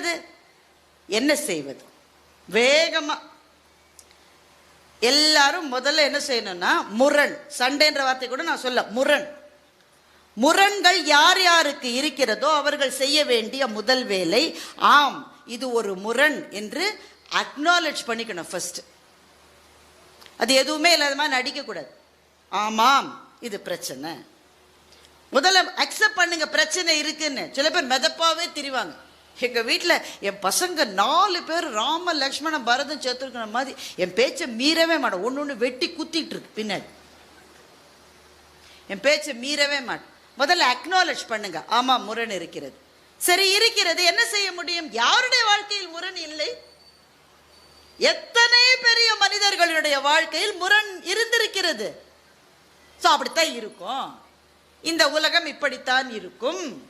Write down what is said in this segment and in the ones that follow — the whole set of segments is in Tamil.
செய்வது? என்ன செய்வது? வேகமாக எல்லாரும் முதல்ல என்ன செய்யணும்னா முரண். சண்டைன்ற வார்த்தை கூட நான் சொல்ல முரண். முரண்கள் யார் யாருக்கு இருக்கிறதோ அவர்கள் செய்ய வேண்டிய முதல் வேலை ஆம் இது ஒரு முரண் என்று அக்னாலஜ் பண்ணிக்கணும் ஃபர்ஸ்ட் அது எதுவுமே இல்லாத மாதிரி நடிக்கக்கூடாது ஆமாம் இது பிரச்சனை. முதல்ல அக்செப்ட் பண்ணுங்க பிரச்சனை இருக்குன்னு. சில பேர் மெதப்பாவே திரிவாங்க. எங்க வீட்டில் என் பசங்க நாலு பேர் ராம லக்ஷ்மணன் பரதம் சேர்த்துருக்கிற மாதிரி என் பேச்சை மீறவே மாட்டேன். ஒன்று ஒன்று வெட்டி குத்திட்டு இருக்கு பின்னாடி. என் பேச்சை மீறவே மாட்டேன். முதல்ல அக்னாலேஜ் பண்ணுங்க. ஆமா முரண் இருக்கிறது. சரி இருக்கிறது. என்ன செய்ய முடியும்? யாருடைய வாழ்க்கையில் முரண் இல்லை? எத்தனை பெரிய மனிதர்களுடைய வாழ்க்கையில் முரண் இருந்திருக்கிறது? ஸோ அப்படித்தான் இருக்கும். இந்த உலகம் இப்படித்தான் இருக்கும்.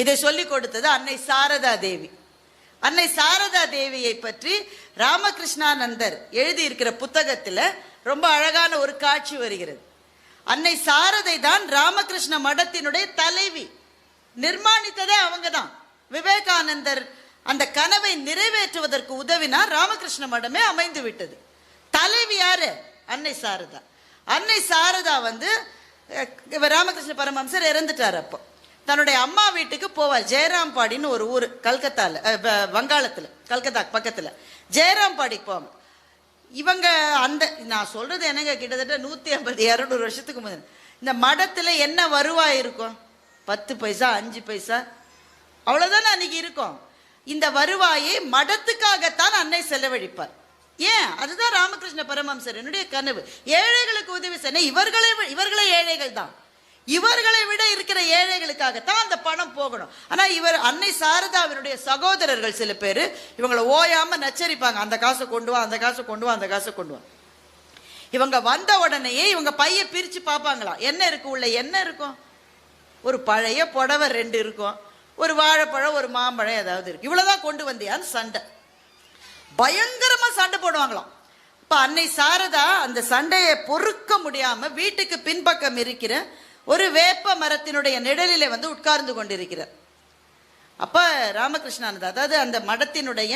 இதை சொல்லிக் கொடுத்தது அன்னை சாரதா தேவி. அன்னை சாரதா தேவியை பற்றி ராமகிருஷ்ணானந்தர் எழுதியிருக்கிற புத்தகத்தில் ரொம்ப அழகான ஒரு காட்சி வருகிறது. அன்னை சாரதை தான் ராமகிருஷ்ண மடத்தினுடைய தலைவி. நிர்மாணித்ததே அவங்க தான். விவேகானந்தர் அந்த கனவை நிறைவேற்றுவதற்கு உதவினால் ராமகிருஷ்ண மடமே அமைந்து விட்டது. தலைவி யாரு? அன்னை சாரதா. அன்னை சாரதா வந்து ராமகிருஷ்ண பரமஹம்சர் இறந்துட்டார் அப்போ. தன்னுடைய அம்மா வீட்டுக்கு போவார் ஜெயராம்பாடின்னு ஒரு ஊர் கல்கத்தால வங்காளத்தில் கல்கத்தா பக்கத்தில். ஜெயராம்பாடிக்கு போவாங்க. இவங்க அந்த நான் சொல்றது என்னங்க கிட்டத்தட்ட நூற்றி ஐம்பது இரநூறு வருஷத்துக்கு முதல் இந்த மடத்தில் என்ன வருவாய் இருக்கும்? பத்து பைசா அஞ்சு பைசா? அவ்வளோதானே அன்னைக்கு இருக்கும். இந்த வருவாயை மடத்துக்காகத்தான் அன்னை செலவழிப்பார். ஏன்? அதுதான் ராமகிருஷ்ண பரமஹம்சர் என்னுடைய கனவு. ஏழைகளுக்கு உதவி செய்ய இவர்களை இவர்களே ஏழைகள் தான். இவர்களை விட இருக்கிற ஏழைகளுக்காகத்தான் அந்த பணம் போகணும். ஆனா இவர் அன்னை சாரதாவினுடைய சகோதரர்கள் சில பேர் இவங்களை ஓயாமல் நச்சரிப்பாங்க. அந்த காசை கொண்டு வா அந்த காசை கொண்டு வா அந்த காசை கொண்டு வா. இவங்க வந்த உடனேயே இவங்க பைய பிரிச்சு பார்ப்பாங்களாம் என்ன இருக்கு உள்ள? என்ன இருக்கும்? ஒரு பழைய புடவை ரெண்டு இருக்கும். ஒரு வாழைப்பழம் ஒரு மாம்பழம் ஏதாவது இருக்கு. இவ்வளவுதான் கொண்டு வந்தியான்னு சண்டை. பயங்கரமா சண்டை போடுவாங்களாம். இப்போ அன்னை சாரதா அந்த சண்டையை பொறுக்க முடியாம வீட்டுக்கு பின்பக்கம் இருக்கிற ஒரு வேப்ப மரத்தினுடைய நிழலிலே வந்து உட்கார்ந்து கொண்டிருக்கிறார். அப்போ ராமகிருஷ்ணானந்தா அதாவது அந்த மடத்தினுடைய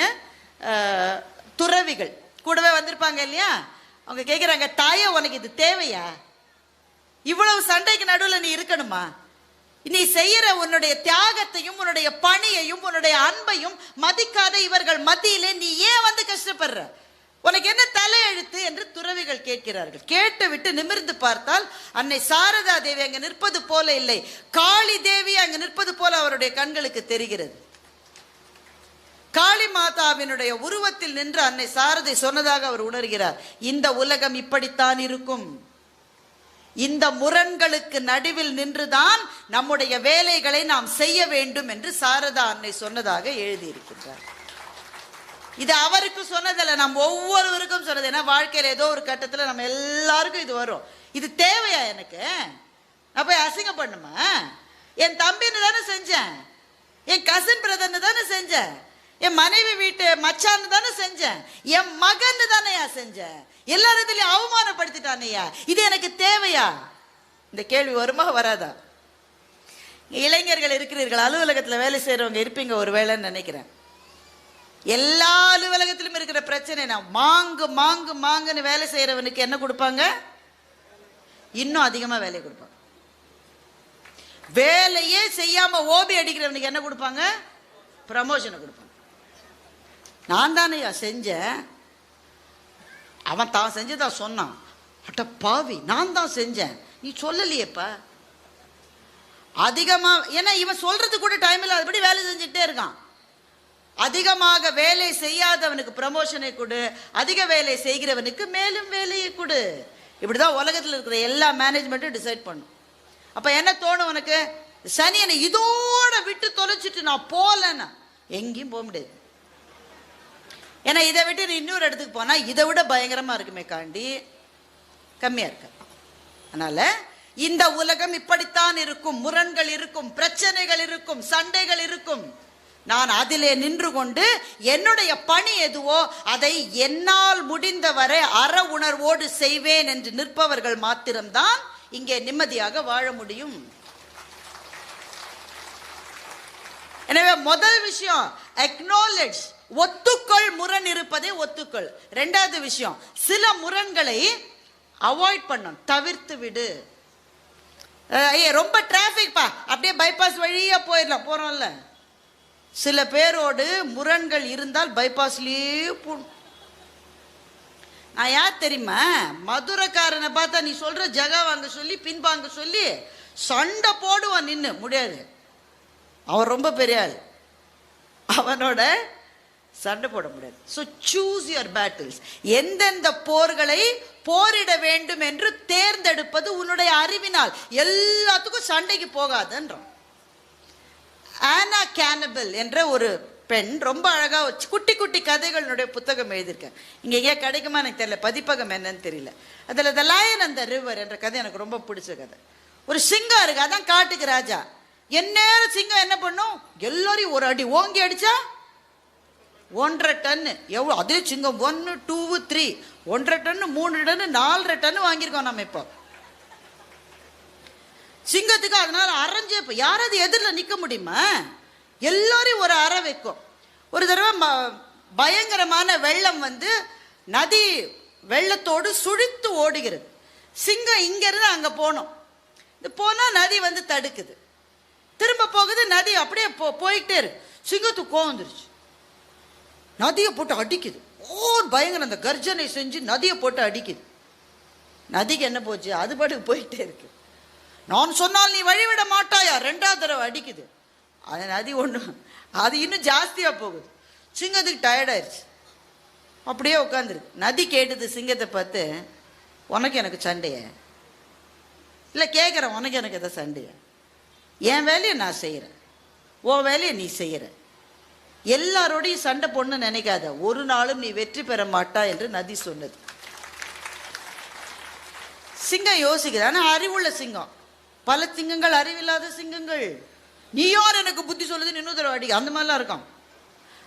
துறவிகள் கூடவே வந்திருப்பாங்க இல்லையா? அவங்க கேட்குறாங்க தாயே உனக்கு இது தேவையா? இவ்வளவு சண்டைக்கு நடுவில் நீ இருக்கணுமா? நீ செய்யற உன்னுடைய தியாகத்தையும் உன்னுடைய பணியையும் உன்னுடைய அன்பையும் மதிக்காத இவர்கள் மத்தியிலே நீ ஏன் வந்து கஷ்டப்படுற? உனக்கு என்ன தலையெழுத்து என்று துறவிகள் கேட்கிறார்கள். கேட்டு விட்டு நிமிர்ந்து பார்த்தால் அன்னை சாரதா தேவி அங்கு நிற்பது போல இல்லை. காளி தேவி அங்கு நிற்பது போல அவருடைய கண்களுக்கு தெரிகிறது. காளி மாதாவினுடைய உருவத்தில் நின்று அன்னை சாரதை சொன்னதாக அவர் உணர்கிறார். இந்த உலகம் இப்படித்தான் இருக்கும். இந்த முரண்களுக்கு நடுவில் நின்றுதான் நம்முடைய வேலைகளை நாம் செய்ய வேண்டும் என்று சாரதா அன்னை சொன்னதாக எழுதியிருக்கின்றார். இது அவருக்கு சொன்னதில்லை நம்ம ஒவ்வொருவருக்கும் சொன்னது. ஏன்னா வாழ்க்கையில் ஏதோ ஒரு கட்டத்தில் நம்ம எல்லாருக்கும் இது வரும். இது தேவையா எனக்கு? நான் போய் அசிங்கம் பண்ணுமா என் தம்பின்னு தானே செஞ்சேன். என் கசின் பிரதர்னு தானே செஞ்சேன். என் மனைவி வீட்டு மச்சான்னு தானே செஞ்சேன். என் மகன்னு தானேயா செஞ்சேன். எல்லாரிடத்துலயும் அவமானப்படுத்திட்டானையா இது எனக்கு தேவையா? இந்த கேள்வி வருமா வராதா? இளைஞர்கள் இருக்கிறீர்கள் அலுவலகத்தில் வேலை செய்கிறவங்க இருப்பீங்க ஒரு வேலைன்னு நினைக்கிறேன். எல்லா அலுவலகத்திலும் இருக்கிற பிரச்சனை நான் மாங்கு மாங்கு மாங்குன்னு வேலை செய்யறவனுக்கு என்ன கொடுப்பாங்க? இன்னும் அதிகமா வேலையை கொடுப்பாங்க. வேலையே செய்யாம ஓபி அடிக்கிறவனுக்கு என்ன கொடுப்பாங்க? ப்ரமோஷனை கொடுப்பாங்க. நான் தானே செஞ்சேன். அவன் தான் செஞ்சதான் சொன்னான். அட்ட பாவி நான் தான் செஞ்சேன். நீ சொல்லலையேப்பா. அதிகமா ஏன்னா இவன் சொல்றது கூட டைம் இல்லை. வேலை செஞ்சுட்டே இருக்கான். அதிகமாக வேலை செய்யாதவனுக்கு ப்ரமோஷனை கொடு. அதிக வேலை செய்கிறவனுக்கு மேலும் வேலையை கொடு. இப்படிதான் உலகத்தில் இருக்கிற எல்லா மேனேஜ்மெண்ட்டும் டிசைட் பண்ணும். அப்ப என்ன தோணும் உனக்கு? சனியனை இதோட விட்டு தொலைச்சிட்டு நான் போகலன்னா எங்கேயும் போக முடியாது. ஏன்னா இதை விட்டு நீ இன்னொரு இடத்துக்கு போனா இதை விட பயங்கரமா இருக்குமே காண்டி. கம்மியா இருக்க. அதனால இந்த உலகம் இப்படித்தான் இருக்கும். முரண்கள் இருக்கும் பிரச்சனைகள் இருக்கும் சண்டைகள் இருக்கும். நான் அதிலே நின்று கொண்டு என்னுடைய பணி எதுவோ அதை என்னால் முடிந்தவரை அற உணர்வோடு செய்வேன் என்று நிற்பவர்கள் மாத்திரம்தான் இங்கே நிம்மதியாக வாழ முடியும். எனவே முதல் விஷயம் அக்னாலெட்ஜ் ஒத்துக்கொள் முரண் இருப்பதை ஒத்துக்கொள். ரெண்டாவது விஷயம் சில முரண்களை அவாய்ட் பண்ணும் தவிர்த்து விடு. ஐயா ரொம்ப டிராஃபிக் பா அப்படியே பைபாஸ் வழியா போயிடலாம் போறோம்ல. சில பேரோடு முரண்கள் இருந்தால் பைபாஸ்லேயே போ நான் யார் தெரியுமா? மதுரைக்காரனை பார்த்தா நீ சொல்ற ஜகா வாங்க சொல்லி பின்பாங்க சொல்லி சண்டை போடுவான் நின்று முடியாது. அவன் ரொம்ப பெரிய ஆள். அவனோட சண்டை போட முடியாது. ஸோ சூஸ் யுவர் பேட்டில்ஸ் எந்தெந்த போர்களை போரிட வேண்டும் என்று தேர்ந்தெடுப்பது உன்னுடைய அறிவினால். எல்லாத்துக்கும் சண்டைக்கு போகாதுன்றான் ஆனா கேனபிள் என்ற ஒரு பெண் ரொம்ப அழகாக வச்சு குட்டி குட்டி கதைகளுடைய புத்தகம் எழுதியிருக்கேன். இங்கே எங்கேயா கிடைக்குமா எனக்கு தெரியல. பதிப்பகம் என்னன்னு தெரியல. அதில் த லயன் அந்த ரிவர் என்ற கதை எனக்கு ரொம்ப பிடிச்ச கதை. ஒரு சிங்கம் இருக்கு அதான் காட்டுக்கு ராஜா. எந்நேரம் சிங்கம் என்ன பண்ணும்? எல்லோரையும் ஒரு அடி ஓங்கி அடிச்சா ஒன்றரை டன்னு எவ்வளோ அதே சிங்கம் ஒன்று டூ த்ரீ ஒன்றரை டன்னு மூணு டன்னு நாலரை டன்னு வாங்கியிருக்கோம் நம்ம இப்போ. சிங்கத்துக்கு அதனால் அரைஞ்சே இப்போ யாராவது எதிரில் நிற்க முடியுமா? எல்லோரையும் ஒரு அறை வைக்கும். ஒரு தடவை ம- பயங்கரமான வெள்ளம் வந்து நதி வெள்ளத்தோடு சுழித்து ஓடுகிறது. சிங்கம் இங்கேருந்து அங்கே போனோம் இது போனால் நதி வந்து தடுக்குது. திரும்ப போகுது நதி அப்படியே போ போயிட்டே இருக்கு. சிங்கத்துக்கு கோவம் வந்துருச்சு. நதியை போட்டு அடிக்குது. ஓ பயங்கரம் அந்த கர்ஜனை செஞ்சு நதியை போட்டு அடிக்குது. நதிக்கு என்ன போச்சு? அது பாட்டுக்கு போயிட்டே இருக்குது நான் சொன்னால் நீ வழிவிட மாட்டாயா? ரெண்டாவது தடவை அடிக்குது. அது நதி ஒன்று அது இன்னும் ஜாஸ்தியாக போகுது. சிங்கத்துக்கு டயர்டாயிருச்சு அப்படியே உட்காந்துருக்கு நதி கேட்டது சிங்கத்தை பார்த்து உனக்கு எனக்கு சண்டையே? இல்லை கேட்குறேன் உனக்கு எனக்கு எதை சண்டையா? என் வேலையை நான் செய்கிறேன் உன் வேலையை நீ செய்கிற எல்லாரோடையும் சண்டை பொண்ணு நினைக்காத. ஒரு நாளும் நீ வெற்றி பெற மாட்டா என்று நதி சொன்னது. சிங்கம் யோசிக்குது. ஆனால் அறிவுள்ள சிங்கம். பல சிங்கங்கள் அறிவில்லாத சிங்கங்கள். நீ யார் எனக்கு புத்தி சொல்லுதுன்னு இன்னொரு தடவை அடி அந்த மாதிரிலாம் இருக்கும்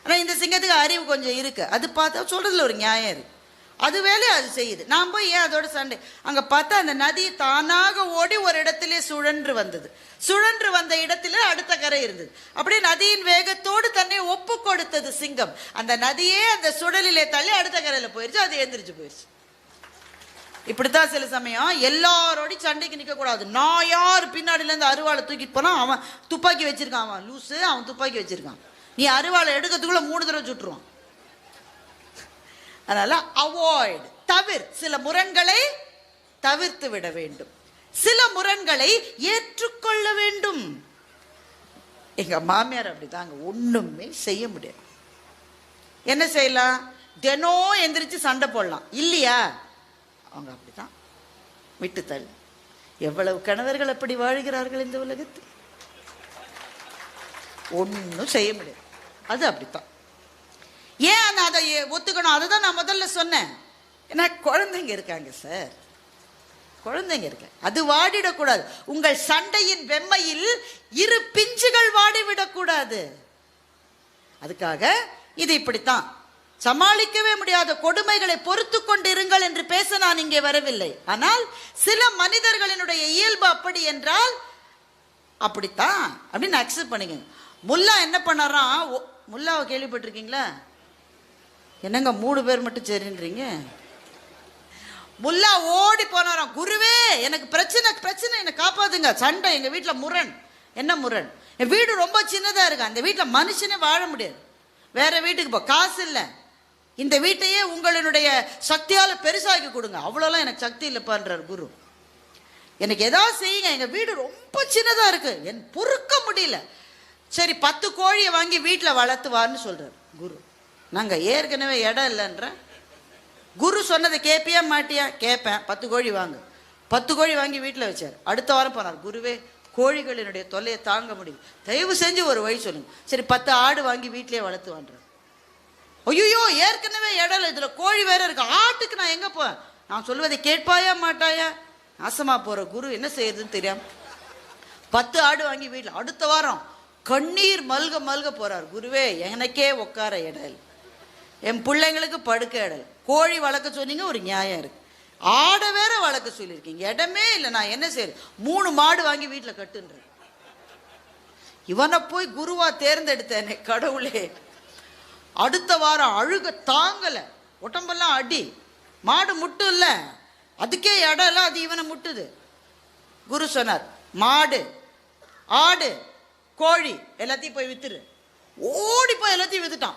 ஆனால் இந்த சிங்கத்துக்கு அறிவு கொஞ்சம் இருக்கு. அது பார்த்தா சொல்றதுல ஒரு நியாயம் இருக்கு. அது வேலையை அது செய்யுது. நான் போய் ஏன் அதோட சண்டை? அங்கே பார்த்தா அந்த நதி தானாக ஓடி ஒரு இடத்திலே சுழன்று வந்தது. சுழன்று வந்த இடத்துல அடுத்த கரை இருந்தது. அப்படியே நதியின் வேகத்தோடு தன்னை ஒப்பு கொடுத்தது சிங்கம். அந்த நதியே அந்த சுழலிலே தள்ளி அடுத்த கரையில் போயிருச்சு. அது எந்திரிச்சு போயிடுச்சு இப்படித்தான் சில சமயம் எல்லாரோடையும் சண்டைக்கு நிற்கக்கூடாது நான் யார் பின்னாடிலேருந்து அருவாளை தூக்கிட்டு போனால் அவன் துப்பாக்கி வச்சிருக்கான். அவன் லூசு அவன் துப்பாக்கி வச்சுருக்கான். நீ அருவாளை எடுக்கிறதுக்குள்ள மூணு தடவை சுட்டுருவான். அதனால் அவாய்ட் தவிர். சில முரண்களை தவிர்த்து விட வேண்டும். சில முரண்களை ஏற்றுக்கொள்ள வேண்டும். எங்க மாமியார் அப்படிதாங்க. ஒண்ணுமே செய்ய முடியாது. என்ன செய்யலாம்? தினம் எந்திரிச்சு சண்டை போடலாம். இல்லையா? அவங்க அப்படிதான் தான் விட்டுத்தள்ளு. எவ்வளவு கணவர்கள் அப்படி வாழ்கிறார்கள் இந்த உலகத்தில்? ஒன்றும் செய்ய முடியாது. அது அப்படித்தான். ஏன் அதை ஒத்துக்கணும்? அதை தான் நான் முதல்ல சொன்னேன். ஏன்னா குழந்தைங்க இருக்காங்க சார் குழந்தைங்க இருக்க. அது வாடிடக்கூடாது. உங்கள் சண்டையின் வெம்மையில் இரு பிஞ்சுகள் வாடிவிடக்கூடாது. அதுக்காக இது இப்படித்தான். சமாளிக்கவே முடியாத கொடுமைகளை பொறுத்து கொண்டிருங்கள் என்று பேச நான் இங்கே வரவில்லை. ஆனால் சில மனிதர்களினுடைய இயல்பு அப்படி என்றால் அப்படித்தான். அப்படின்னு அக்செப்ட் பண்ணிக்கங்க. முல்லா என்ன பண்ணாராம் ஒ- முல்லாவை கேள்விப்பட்டிருக்கீங்களா? என்னங்க மூணு பேர் மட்டும் சரின்றீங்க? முல்லா ஓடி போனாராம். குருவே எனக்கு பிரச்சனை பிரச்சனை என்னை காப்பாதுங்க சண்டை எங்கள் வீட்டில் முரண். என்ன முரண்? என் வீடு ரொம்ப சின்னதாக இருக்கு. அந்த வீட்டில் மனுஷனே வாழ முடியாது. வேற வீட்டுக்கு போ. காசு இல்லை. இந்த வீட்டையே உங்களினுடைய சக்தியால பெருசாக்கி கொடுங்க. அவ்வளோலாம் எனக்கு சக்தி இல்லைப்பான்றார் குரு. எனக்கு ஏதாவது செய்யுங்க. எங்கள் வீடு ரொம்ப சின்னதாக இருக்கு. என் பொறுக்க முடியல. சரி பத்து கோழியை வாங்கி வீட்டில் வளர்த்துவார்னு சொல்கிறார் குரு. நாங்கள் ஏற்கனவே இடம் இல்லைன்ற. குரு சொன்னதை கேட்பியா மாட்டியா? கேட்பேன் பத்து கோழி வாங்கு. பத்து கோழி வாங்கி வீட்டில் வச்சார். அடுத்த வாரம் போனார். குருவே கோழிகளினுடைய தொல்லையை தாங்க முடியும் தயவு செஞ்சு ஒரு வழி சொல்லுங்க. சரி பத்து ஆடு வாங்கி வீட்டிலேயே வளர்த்துவான்றார். ஐயோ ஏற்கனவே இடம் இதில் கோழி வேற இருக்கு. ஆட்டுக்கு நான் எங்கே போவேன்? நான் சொல்வதை கேட்பாயா மாட்டாயா? நாசமாக போகிற குரு என்ன செய்யறதுன்னு தெரியாம. பத்து ஆடு வாங்கி வீட்டில் அடுத்த வாரம் கண்ணீர் மல்க மல்க போகிறார் குருவே எனக்கே உட்கார இடல் என் பிள்ளைங்களுக்கு படுக்க இடல் கோழி வளர்க்க சொன்னீங்க ஒரு நியாயம் இருக்கு. ஆடை வேற வளர்க்க சொல்லியிருக்கீங்க. இடமே இல்லை நான் என்ன செய்யறது? மூணு மாடு வாங்கி வீட்டில் கட்டுன்றேன். இவனை போய் குருவா தேர்ந்தெடுத்தேனே கடவுளே. அடுத்த வாரம் அழுக தாங்கலை. உடம்பெல்லாம் அடி. மாடு முட்டும் இல்லை அதுக்கே இடம் அது இவனை முட்டுது. குரு சொன்னார் மாடு ஆடு கோழி எல்லாத்தையும் போய் வித்துரு. ஓடி போய் எல்லாத்தையும் வித்துட்டான்.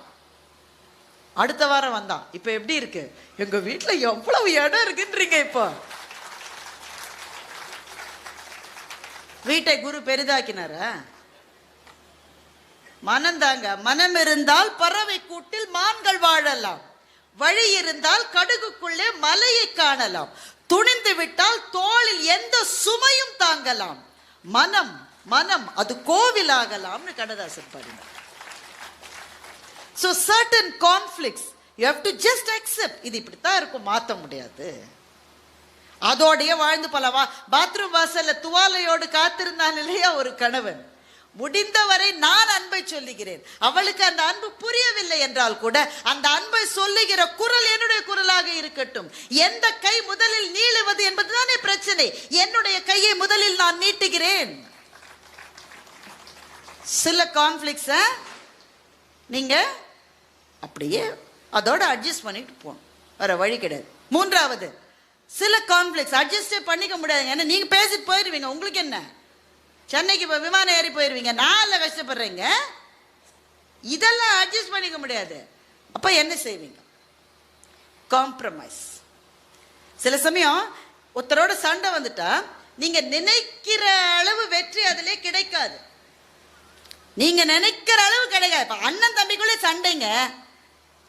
அடுத்த வாரம் வந்தான். இப்போ எப்படி இருக்கு? எங்கள் வீட்டில் எவ்வளவு இடம் இருக்குன்றீங்க இப்போ. வீட்டை குரு பெரிதாக்கினாரா? மனந்தாங்க மனம் இருந்தால் பறவை கூட்டில் மான்கள் வாழலாம். வழி இருந்தால் கடுகுக்குள்ளே மலையை காணலாம். துணிந்து விட்டால் தோளில் எந்த சுமையும் தாங்கலாம். மனம் மனம் அது கோவில் ஆகலாம்னு கண்ணதாசன் பாருங்க so certain conflicts you have to just accept இது இப்படித்தான் இருக்கும். மாற்ற முடியாது. அதோடைய வாழ்ந்து பல பாத்ரூம் வாசல்ல துவாலையோடு காத்திருந்தான் இல்லையா ஒரு கணவன். முடிந்தவரை நான் அன்பை சொல்லுகிறேன். அவளுக்கு அந்த அன்பு புரியவில்லை என்றால் கூட அந்த அன்பை சொல்லுகிற குரல் என்னுடைய குரலாக இருக்கட்டும். எந்த கை முதலில் நீளுவது என்பதுதானே பிரச்சனை. என்னுடைய கையை முதலில் நான் நீட்டுகிறேன். சில கான்ஃப்ளிக்ஸ நீங்க அப்படியே அதோட அட்ஜஸ்ட் பண்ணிட்டு போகணும் வேற வழி கிடையாது. மூன்றாவது சில கான்ஃப்ளிக்ஸ் அட்ஜஸ்டே பண்ணிக்க முடியாது ஏன்னா நீங்க பேசிட்டு போயிடுவீங்க உங்களுக்கு என்ன? சென்னைக்கு இப்போ விமானம் ஏறி போயிடுவீங்க நான்ல கஷ்டப்படுறீங்க. இதெல்லாம் அட்ஜஸ்ட் பண்ணிக்க முடியாது. அப்போ என்ன செய்வீங்க? காம்ப்ரமைஸ் சில சமயம் ஒருத்தரோட சண்டை வந்துட்டா நீங்க நினைக்கிற அளவு வெற்றி அதிலே கிடைக்காது. நீங்க நினைக்கிற அளவு கிடைக்காது. இப்போ அண்ணன் தம்பிக்குள்ளே சண்டைங்க.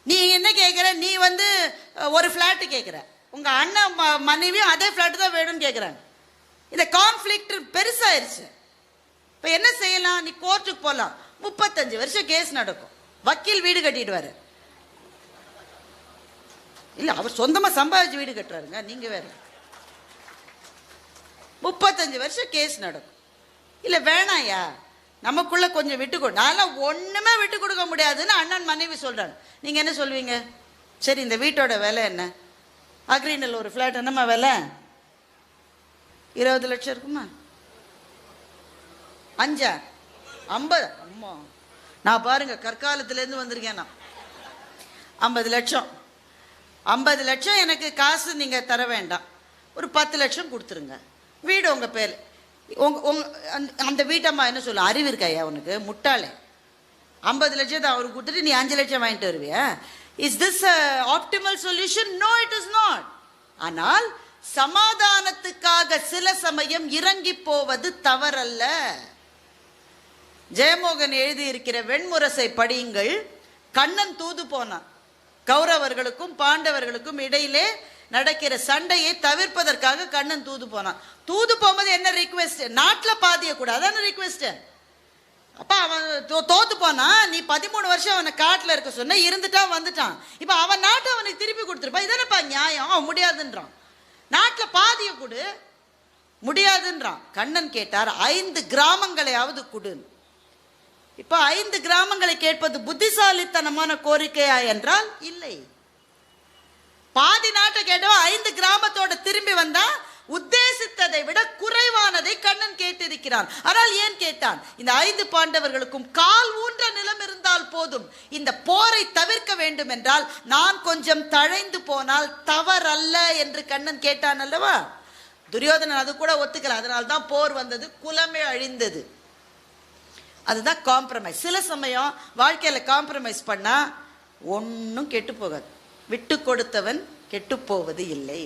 நீ என்ன கேட்குற நீ வந்து ஒரு ஃப்ளாட்டு கேட்குற உங்கள் அண்ணன் ம- மனைவியும் அதே ஃப்ளாட்டு தான் வேணும்னு கேட்குறாங்க இந்த கான்ஃப்ளிக்ட் பெருசாயிருச்சு. இப்போ என்ன செய்யலாம்? நீ கோர்ட்டுக்கு போகலாம் முப்பத்தஞ்சு வருஷம் கேஸ் நடக்கும். வக்கீல் வீடு கட்டிடுவாரு. இல்லை அவர் சொந்தமாக சம்பாதிச்சு வீடு கட்டுறாருங்க. நீங்கள் வேற. முப்பத்தஞ்சு வருஷம் கேஸ் நடக்கும். இல்லை வேணாயா? நமக்குள்ள கொஞ்சம் விட்டு கொடு. நான்லாம் ஒன்றுமே விட்டு கொடுக்க முடியாதுன்னு அண்ணன் மனைவி சொல்கிறாங்க நீங்கள் என்ன சொல்வீங்க? சரி இந்த வீட்டோட விலை என்ன? அக்ரீனல் ஒரு ஃப்ளாட் என்னம்மா விலை? இருபது லட்சம் இருக்குமா? அஞ்சா? ஐம்பது? அம்மா. நான் பாருங்க கற்காலத்துலேருந்து வந்திருக்கேன் நான். ஐம்பது லட்சம். ஐம்பது லட்சம் எனக்கு காசு நீங்கள் தர வேண்டாம். ஒரு பத்து லட்சம் கொடுத்துருங்க. வீடு உங்கள் பேர். உங்க உங்க அந்த- வீட்டம்மா என்ன சொல்லும்? அறிவு இருக்காயா உனக்கு? முட்டாளே. ஐம்பது லட்சத்தை அவருக்கு கொடுத்துட்டு நீ அஞ்சு லட்சம் வாங்கிட்டு வருவியா? Is this optimal solution no it is not ஆனால் சமாதானத்துக்காக சில சமயம் இறங்கி போவது தவறல்ல. ஜெயமோகன் எழுதியிருக்கிற வெண்முரசை படியுங்கள். கண்ணன் தூது போனான். கௌரவர்களுக்கும் பாண்டவர்களுக்கும் இடையிலே நடக்கிற சண்டையை தவிர்ப்பதற்காக கண்ணன் தூது போனான். தூது போகும்போது என்ன ரிக்வெஸ்ட் நாட்டில் பாதிய கூட அதான ரிக்வெஸ்ட் அப்ப அவன் தோ- தோத்து போனா நீ பதிமூணு வருஷம் அவனை காட்டில் இருக்க சொன்ன இருந்துட்டான் வந்துட்டான். இப்போ அவன் நாட்டை அவனுக்கு திருப்பி கொடுத்துருப்பா. இதானப்பா நியாயம்? அவன் முடியாதுன்றான். நாட்டில் பாதிய கொடு. முடியாதுன்றான். கண்ணன் கேட்டார் ஐந்து கிராமங்களையாவது கொடுன்னு. இப்போ ஐந்து கிராமங்களை கேட்பது புத்திசாலித்தனமான கோரிக்கையா என்றால் இல்லை. பாதி நாட்டை கேட்டவன் ஐந்து கிராமத்தோட திரும்பி வந்தா உத்தேசித்ததை விட குறைவானதை கண்ணன் கேட்டிருக்கிறான். ஆனால் ஏன் கேட்டான்? இந்த ஐந்து பாண்டவர்களுக்கும் கால் ஊன்ற நிலம் இருந்தால் போதும். இந்த போரை தவிர்க்க வேண்டும் என்றால் நான் கொஞ்சம் தழைந்து போனால் தவறல்ல என்று கண்ணன் கேட்டான் அல்லவா? துரியோதனன் அது கூட ஒத்துக்கல. அதனால்தான் போர் வந்தது குலமே அழிந்தது. அதுதான் காம்ப்ரமைஸ் சில சமயம் வாழ்க்கையில் காம்ப்ரமைஸ் பண்ணால் ஒன்றும் கெட்டு போகாது. விட்டு கொடுத்தவன் கெட்டு போவது இல்லை.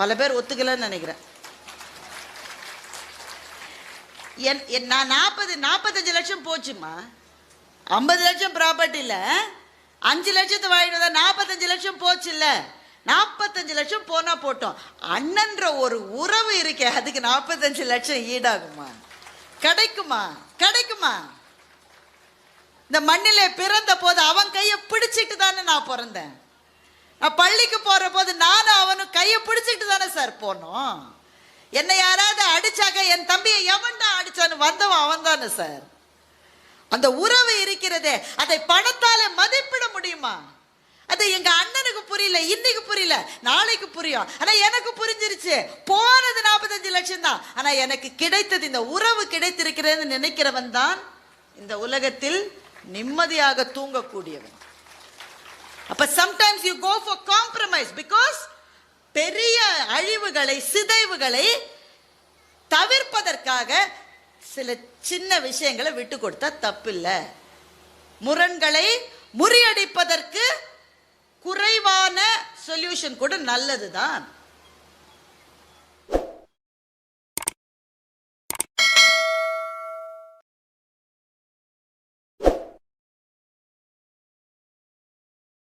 பல பேர் ஒத்துக்கலன்னு நினைக்கிறேன். என் என் நான் நாற்பது நாற்பத்தஞ்சு லட்சம் போச்சுமா ஐம்பது லட்சம் ப்ராப்பர்ட்டியில் அஞ்சு லட்சத்தை வாங்கிட்டு வந்தால் நாற்பத்தஞ்சு லட்சம் போச்சுல்ல. நாற்பத்தஞ்சு லட்சம் போனா போட்டோம். அண்ணன்ற ஒரு உறவு இருக்கே அதுக்கு நாற்பத்தஞ்சு லட்சம் ஈடாகுமா? கிடைக்குமா? கிடைக்குமா? இந்த மண்ணிலே பிறந்த போது அவன் கையை பிடிச்சிட்டு தானே நான் பிறந்தேன். நான் பள்ளிக்கு போற போது நானும் அவனும் கையை பிடிச்சிட்டு தானே சார் போனோம். என்னை யாராவது அடிச்சாக்க என் தம்பியை எவன்டா அடிச்சான்னு வந்தவன் அவன் தானே சார். அந்த உறவு இருக்கிறதே அதை பணத்தாலே மதிப்பிட முடியுமா? அது எங்க அண்ணனுக்கு புரியல இன்னைக்கு புரியல நாளைக்கு புரியும். ஆனா எனக்கு புரிஞ்சிருச்சு. போனது நாற்பத்தஞ்சு லட்சம் தான் ஆனா எனக்கு கிடைத்தது இந்த உறவு கிடைத்திருக்கிறது நினைக்கிறவன் தான் இந்த உலகத்தில் நிம்மதியாக தூங்கக்கூடியவன். அப்ப sometimes you go for compromise because பெரிய அழிவுகளை சிதைவுகளை தவிர்ப்பதற்காக சில சின்ன விஷயங்களை விட்டு கொடுத்தா தப்பில்லை. முரண்களை முறியடிப்பதற்கு குறைவான சொல்யூஷன் கூட நல்லதுதான்.